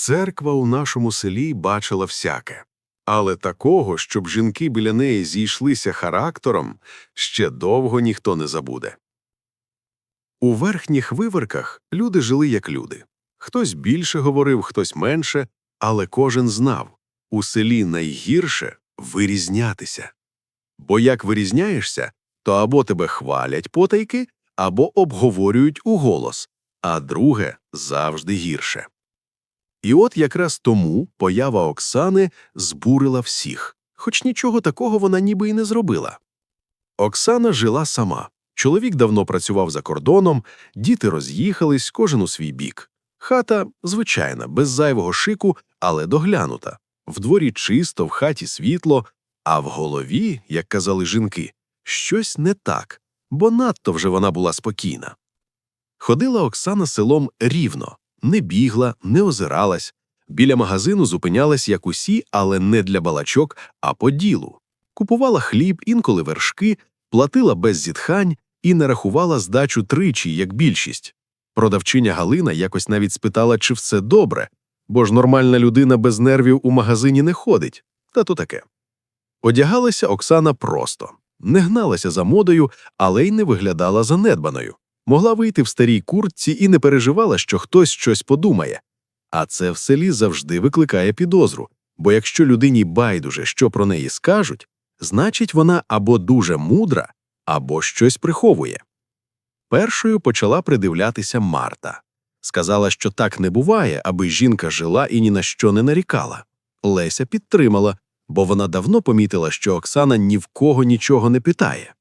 Церква у нашому селі бачила всяке, але такого, щоб жінки біля неї зійшлися характером, ще довго ніхто не забуде. У верхніх виверках люди жили як люди. Хтось більше говорив, хтось менше, але кожен знав – у селі найгірше вирізнятися. Бо як вирізняєшся, то або тебе хвалять потайки, або обговорюють уголос, а друге завжди гірше. І от якраз тому поява Оксани збурила всіх, хоч нічого такого вона ніби й не зробила. Оксана жила сама. Чоловік давно працював за кордоном, діти роз'їхались, кожен у свій бік. Хата звичайна, без зайвого шику, але доглянута. В дворі чисто, в хаті світло, а в голові, як казали жінки, щось не так, бо надто вже вона була спокійна. Ходила Оксана селом рівно, не бігла, не озиралась. Біля магазину зупинялась, як усі, але не для балачок, а по ділу. Купувала хліб, інколи вершки, платила без зітхань і не рахувала здачу тричі, як більшість. Продавчиня Галина якось навіть спитала, чи все добре, бо ж нормальна людина без нервів у магазині не ходить, та то таке. Одягалася Оксана просто, не гналася за модою, але й не виглядала занедбаною. Могла вийти в старій куртці і не переживала, що хтось щось подумає. А це в селі завжди викликає підозру, бо якщо людині байдуже, що про неї скажуть, значить вона або дуже мудра, або щось приховує. Першою почала придивлятися Марта. Сказала, що так не буває, аби жінка жила і ні на що не нарікала. Леся підтримала, бо вона давно помітила, що Оксана ні в кого нічого не питає.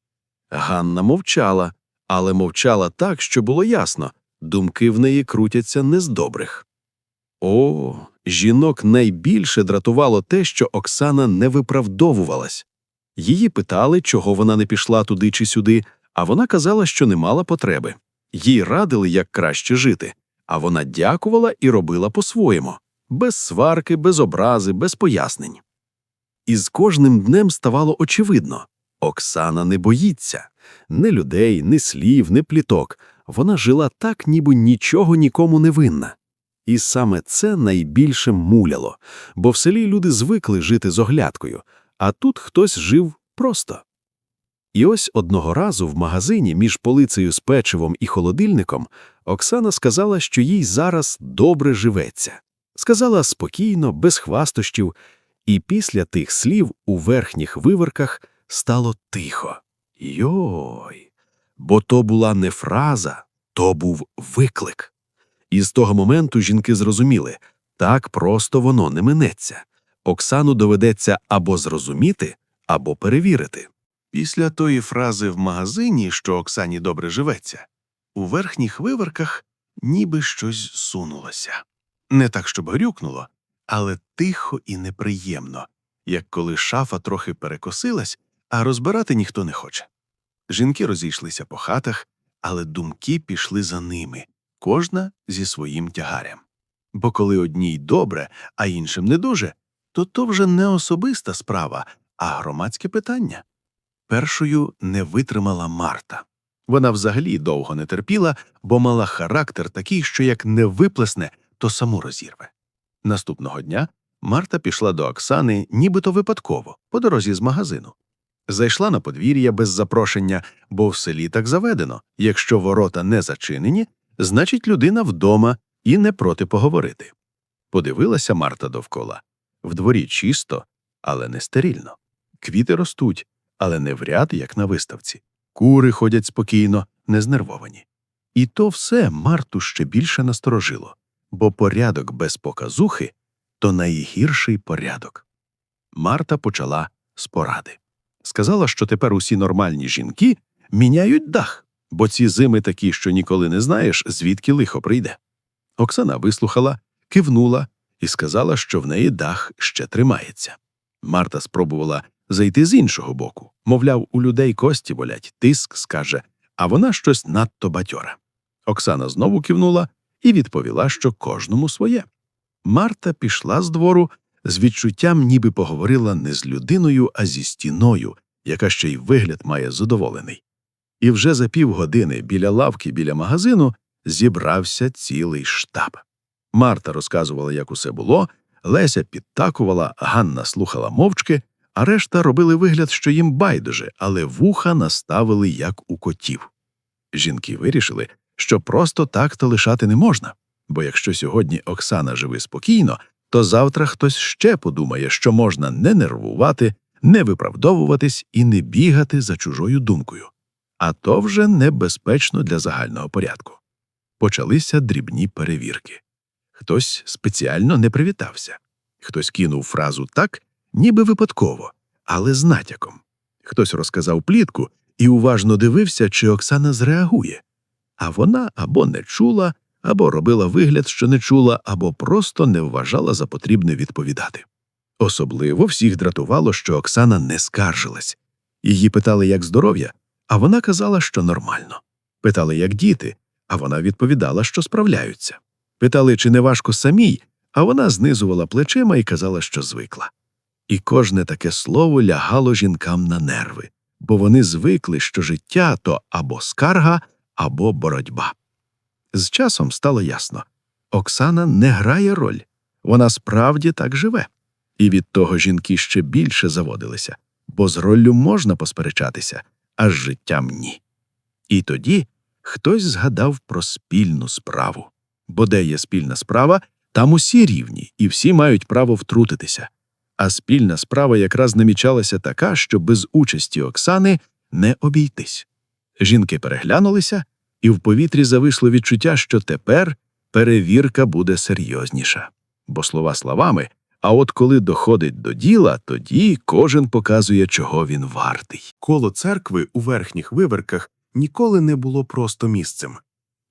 Ганна мовчала, але мовчала так, що було ясно думки в неї крутяться не з добрих. О, жінок найбільше дратувало те, що Оксана не виправдовувалась. Її питали, чого вона не пішла туди чи сюди, а вона казала, що не мала потреби. Їй радили, як краще жити, а вона дякувала і робила по-своєму, без сварки, без образи, без пояснень. І з кожним днем ставало очевидно Оксана не боїться ні людей, ні слів, ні пліток. Вона жила так, ніби нічого нікому не винна. І саме це найбільше муляло, бо в селі люди звикли жити з оглядкою, а тут хтось жив просто. І ось одного разу в магазині між полицею з печивом і холодильником Оксана сказала, що їй зараз добре живеться. Сказала спокійно, без хвастощів, і після тих слів у верхніх виверках стало тихо. Йой, бо то була не фраза, то був виклик. І з того моменту жінки зрозуміли так просто воно не минеться. Оксану доведеться або зрозуміти, або перевірити. Після тої фрази в магазині, що Оксані добре живеться, у верхніх виверках ніби щось сунулося. Не так, щоб грюкнуло, але тихо і неприємно, як коли шафа трохи перекосилась, а розбирати ніхто не хоче. Жінки розійшлися по хатах, але думки пішли за ними, кожна зі своїм тягарем. Бо коли одній добре, а іншим не дуже, то то вже не особиста справа, а громадське питання. Першою не витримала Марта. Вона взагалі довго не терпіла, бо мала характер такий, що як не виплесне, то саму розірве. Наступного дня Марта пішла до Оксани нібито випадково, по дорозі з магазину. Зайшла на подвір'я без запрошення, бо в селі так заведено якщо ворота не зачинені, значить людина вдома і не проти поговорити. Подивилася Марта довкола. В дворі чисто, але не стерильно. Квіти ростуть, але не в ряд, як на виставці. Кури ходять спокійно, не знервовані. І то все Марту ще більше насторожило, бо порядок без показухи то найгірший порядок. Марта почала з поради. Сказала, що тепер усі нормальні жінки міняють дах, бо ці зими такі, що ніколи не знаєш, звідки лихо прийде. Оксана вислухала, кивнула і сказала, що в неї дах ще тримається. Марта спробувала зайти з іншого боку. Мовляв, у людей кості болять, тиск скаже, а вона щось надто батьора. Оксана знову кивнула і відповіла, що кожному своє. Марта пішла з двору з відчуттям, ніби поговорила не з людиною, а зі стіною, яка ще й вигляд має задоволений. І вже за півгодини біля лавки біля магазину зібрався цілий штаб. Марта розказувала, як усе було, Леся підтакувала, Ганна слухала мовчки, а решта робили вигляд, що їм байдуже, але вуха наставили, як у котів. Жінки вирішили, що просто так то лишати не можна, бо якщо сьогодні Оксана живе спокійно, то завтра хтось ще подумає, що можна не нервувати, не виправдовуватись і не бігати за чужою думкою. А то вже небезпечно для загального порядку. Почалися дрібні перевірки. Хтось спеціально не привітався, хтось кинув фразу так, ніби випадково, але з натяком. Хтось розказав плітку і уважно дивився, чи Оксана зреагує. А вона або не чула, або робила вигляд, що не чула, або просто не вважала за потрібне відповідати. Особливо всіх дратувало, що Оксана не скаржилась. Її питали, як здоров'я, а вона казала, що нормально. Питали, як діти, а вона відповідала, що справляються. Питали, чи не важко самій, а вона знизувала плечима і казала, що звикла. І кожне таке слово лягало жінкам на нерви, бо вони звикли, що життя то або скарга, або боротьба. З часом стало ясно Оксана не грає роль, вона справді так живе. І від того жінки ще більше заводилися, бо з роллю можна посперечатися, а з життям ні. І тоді хтось згадав про спільну справу. Бо де є спільна справа, там усі рівні, і всі мають право втрутитися. А спільна справа якраз намічалася така, що без участі Оксани не обійтись. Жінки переглянулися, і в повітрі зависло відчуття, що тепер перевірка буде серйозніша. Бо слова словами, а от коли доходить до діла, тоді кожен показує, чого він вартий. Коло церкви у верхніх виверках ніколи не було просто місцем.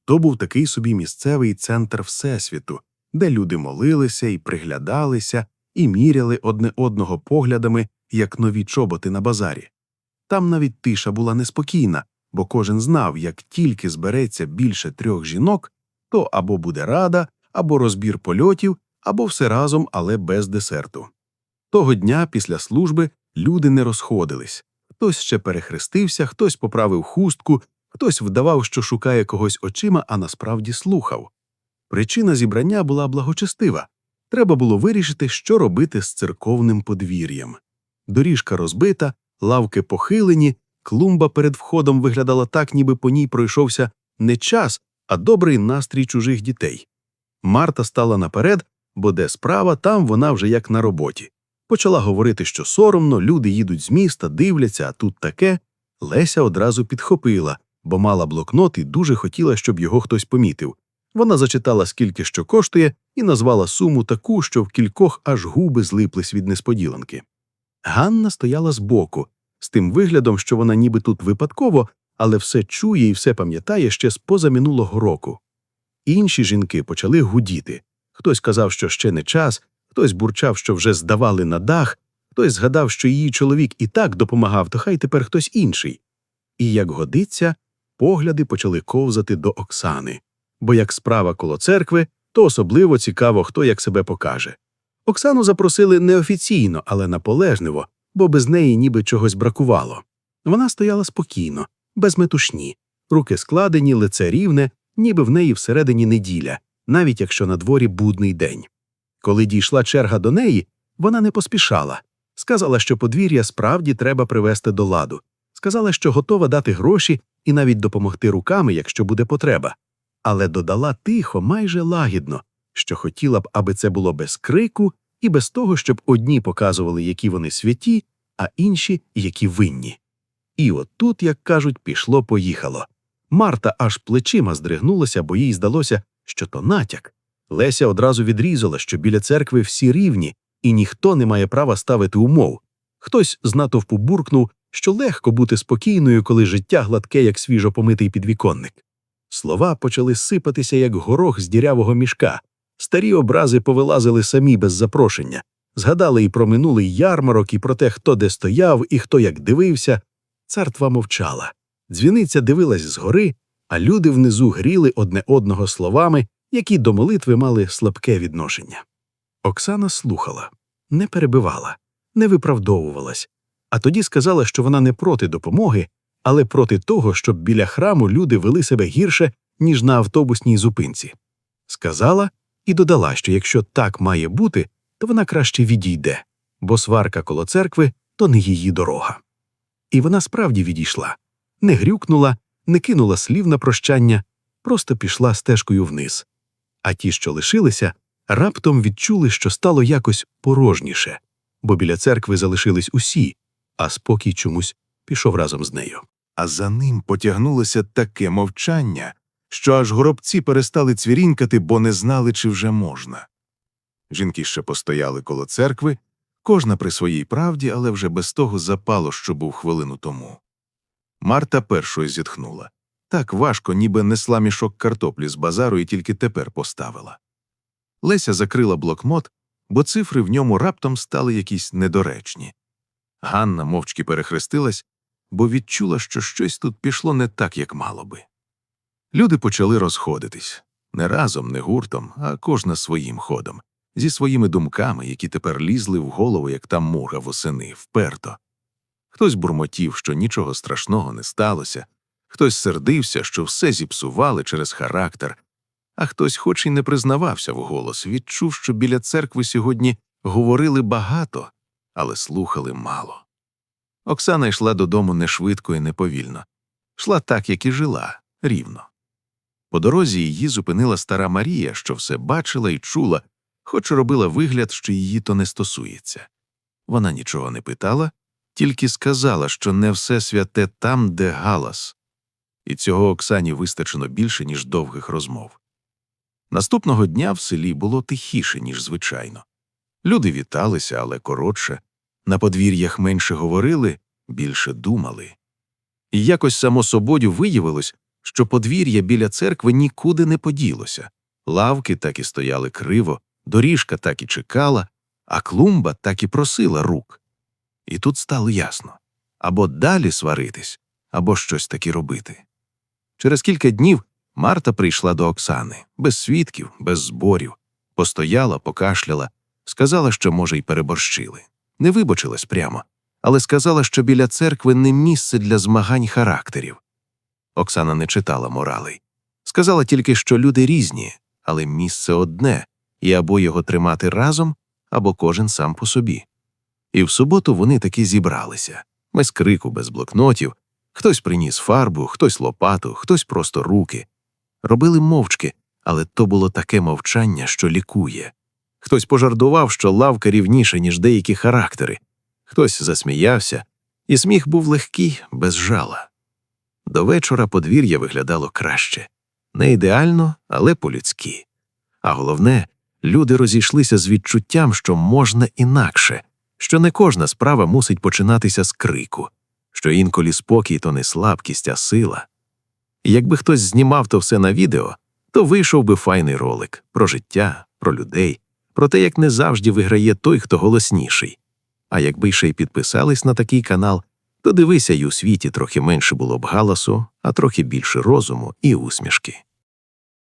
То був такий собі місцевий центр Всесвіту, де люди молилися і приглядалися, і міряли одне одного поглядами, як нові чоботи на базарі. Там навіть тиша була неспокійна, бо кожен знав, як тільки збереться більше трьох жінок, то або буде рада, або розбір польотів, або все разом, але без десерту. Того дня після служби люди не розходились. Хтось ще перехрестився, хтось поправив хустку, хтось вдавав, що шукає когось очима, а насправді слухав. Причина зібрання була благочестива. Треба було вирішити, що робити з церковним подвір'ям. Доріжка розбита, лавки похилені, клумба перед входом виглядала так, ніби по ній пройшовся не час, а добрий настрій чужих дітей. Марта стала наперед, бо де справа, там вона вже як на роботі. Почала говорити, що соромно, люди їдуть з міста, дивляться, а тут таке. Леся одразу підхопила, бо мала блокнот і дуже хотіла, щоб його хтось помітив. Вона зачитала, скільки що коштує, і назвала суму таку, що в кількох аж губи злиплись від несподіванки. Ганна стояла збоку, з тим виглядом, що вона ніби тут випадково, але все чує і все пам'ятає ще з позаминулого року. Інші жінки почали гудіти. Хтось казав, що ще не час, хтось бурчав, що вже здавали на дах, хтось згадав, що її чоловік і так допомагав, то хай тепер хтось інший. І, як годиться, погляди почали ковзати до Оксани, бо як справа коло церкви, то особливо цікаво, хто як себе покаже. Оксану запросили неофіційно, але наполежливо, бо без неї ніби чогось бракувало. Вона стояла спокійно, без метушні, руки складені, лице рівне, ніби в неї всередині неділя, навіть якщо на дворі будний день. Коли дійшла черга до неї, вона не поспішала. Сказала, що подвір'я справді треба привести до ладу. Сказала, що готова дати гроші і навіть допомогти руками, якщо буде потреба. Але додала тихо, майже лагідно, що хотіла б, аби це було без крику і без того, щоб одні показували, які вони святі, а інші які винні. І от тут, як кажуть, пішло поїхало. Марта аж плечима здригнулася, бо їй здалося, що то натяк. Леся одразу відрізала, що біля церкви всі рівні, і ніхто не має права ставити умов. Хтось з натовпу буркнув, що легко бути спокійною, коли життя гладке, як свіжо помитий підвіконник. Слова почали сипатися, як горох з дірявого мішка. Старі образи повилазили самі без запрошення, згадали і про минулий ярмарок, і про те, хто де стояв, і хто як дивився. Цартва мовчала. Дзвіниця дивилась згори, а люди внизу гріли одне одного словами, які до молитви мали слабке відношення. Оксана слухала, не перебивала, не виправдовувалась, а тоді сказала, що вона не проти допомоги, але проти того, щоб біля храму люди вели себе гірше, ніж на автобусній зупинці. Сказала і додала, що якщо так має бути, то вона краще відійде, бо сварка коло церкви то не її дорога. І вона справді відійшла, не грюкнула, не кинула слів на прощання, просто пішла стежкою вниз. А ті, що лишилися, раптом відчули, що стало якось порожніше, бо біля церкви залишились усі, а спокій чомусь пішов разом з нею. а за ним потягнулося таке мовчання, що аж горобці перестали цвірінькати, бо не знали, чи вже можна. Жінки ще постояли коло церкви, кожна при своїй правді, але вже без того запало, що був хвилину тому. Марта першою зітхнула. Так важко, ніби несла мішок картоплі з базару і тільки тепер поставила. Леся закрила блокнот, бо цифри в ньому раптом стали якісь недоречні. Ганна мовчки перехрестилась, бо відчула, що щось тут пішло не так, як мало би. Люди почали розходитись не разом, не гуртом, а кожна своїм ходом, зі своїми думками, які тепер лізли в голову, як та муга восени, вперто. Хтось бурмотів, що нічого страшного не сталося, хтось сердився, що все зіпсували через характер, а хтось, хоч і не признавався вголос, відчув, що біля церкви сьогодні говорили багато, але слухали мало. Оксана йшла додому не швидко і неповільно, йшла так, як і жила, рівно. По дорозі її зупинила стара Марія, що все бачила і чула, хоч робила вигляд, що її то не стосується. Вона нічого не питала, тільки сказала, що не все святе там, де галас, і цього Оксані вистачило більше, ніж довгих розмов. Наступного дня в селі було тихіше, ніж звичайно. Люди віталися, але коротше, на подвір'ях менше говорили, більше думали. І якось само собою виявилось, що подвір'я біля церкви нікуди не поділося. Лавки так і стояли криво, доріжка так і чекала, а клумба так і просила рук. І тут стало ясно або далі сваритись, або щось таки робити. Через кілька днів Марта прийшла до Оксани, без свідків, без зборів, постояла, покашляла, сказала, що, може, й переборщили. Не вибачилась прямо, але сказала, що біля церкви не місце для змагань характерів. Оксана не читала моралей. Сказала тільки, що люди різні, але місце одне, і або його тримати разом, або кожен сам по собі. І в суботу вони таки зібралися без крику, без блокнотів. Хтось приніс фарбу, хтось лопату, хтось просто руки. Робили мовчки, але то було таке мовчання, що лікує. Хтось пожартував, що лавка рівніша, ніж деякі характери, хтось засміявся, і сміх був легкий, без жала. До вечора подвір'я виглядало краще не ідеально, але по-людськи. А головне, люди розійшлися з відчуттям, що можна інакше, що не кожна справа мусить починатися з крику, що інколи спокій то не слабкість, а сила. Якби хтось знімав то все на відео, то вийшов би файний ролик про життя, про людей, про те, як не завжди виграє той, хто голосніший. А якби ще й підписались на такий канал, то дивися, й у світі трохи менше було б галасу, а трохи більше розуму і усмішки.